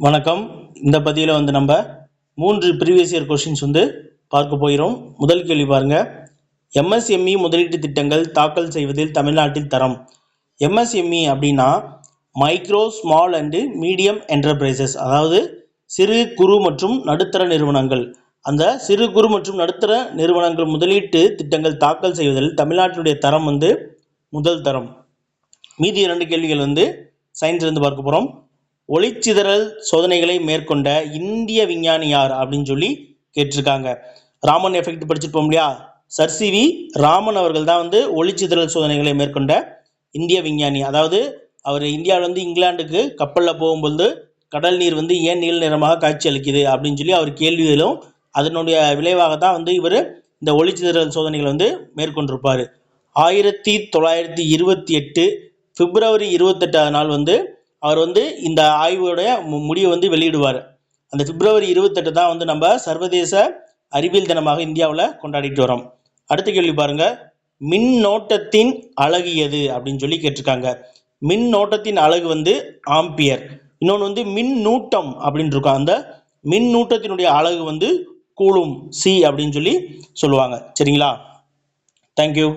வணக்கம். இந்த பதிவில் வந்து நம்ம மூன்று ப்ரீவியஸ் இயர் கொஷின்ஸ் வந்து பார்க்க போகிறோம். முதல் கேள்வி பாருங்க. எம்எஸ்எம்இ முதலீட்டு திட்டங்கள் தாக்கல் செய்வதில் தமிழ்நாட்டில் தரம். எம்எஸ்எம்இ அப்படின்னா micro small and medium enterprises அதாவது சிறு குறு மற்றும் நடுத்தர நிறுவனங்கள். அந்த சிறு குறு மற்றும் நடுத்தர நிறுவனங்கள் முதலீட்டு திட்டங்கள் தாக்கல் செய்வதில் தமிழ்நாட்டினுடைய தரம் வந்து முதல் தரம். மீதி இரண்டு கேள்விகள் வந்து சயின்ஸ்லேருந்து பார்க்க போகிறோம் ஒளிச்சிதறல் சோதனைகளை மேற்கொண்ட இந்திய விஞ்ஞானி யார் அப்படின்னு சொல்லி கேட்டிருக்காங்க. ராமன் எஃபெக்ட் படிச்சிருப்போம் இல்லையா? சர் சி வி ராமன் அவர்கள் தான் வந்து ஒளிச்சிதறல் சோதனைகளை மேற்கொண்ட இந்திய விஞ்ஞானி. அதாவது அவர் இந்தியாவிலேருந்து இங்கிலாந்துக்கு கப்பலில் போகும்போது கடல் நீர் வந்து ஏன் நீல நிறமாக காட்சி அளிக்குது அப்படின்னு சொல்லி அவர் கேள்வியிலும் அதனுடைய விளைவாக தான் வந்து இவர் இந்த ஒளிச்சிதறல் சோதனைகளை வந்து மேற்கொண்டிருப்பார். ஆயிரத்தி தொள்ளாயிரத்தி இருபத்தி எட்டு பிப்ரவரி இருபத்தெட்டாவது நாள் வந்து அவர் வந்து இந்த ஆய்வுடைய மு- முடிவை வந்து வெளியிடுவார். அந்த பிப்ரவரி இருபத்தெட்டு தான் வந்து நம்ம சர்வதேச அறிவியல் தினமாக இந்தியாவில் கொண்டாடிட்டு வரோம் அடுத்த கேள்வி பாருங்க. மின்னோட்டத்தின் அழகு எது? அப்படின்னு சொல்லி கேட்டிருக்காங்க. மின்னோட்டத்தின் அழகு வந்து ஆம்பியர். இன்னொன்று வந்து மின் நூட்டம் அப்படின்னு இருக்கும். அந்த மின் நூட்டத்தினுடைய அழகு வந்து கூலும் சி அப்படின்னு சொல்லி சொல்லுவாங்க. சரிங்களா? தேங்க்யூ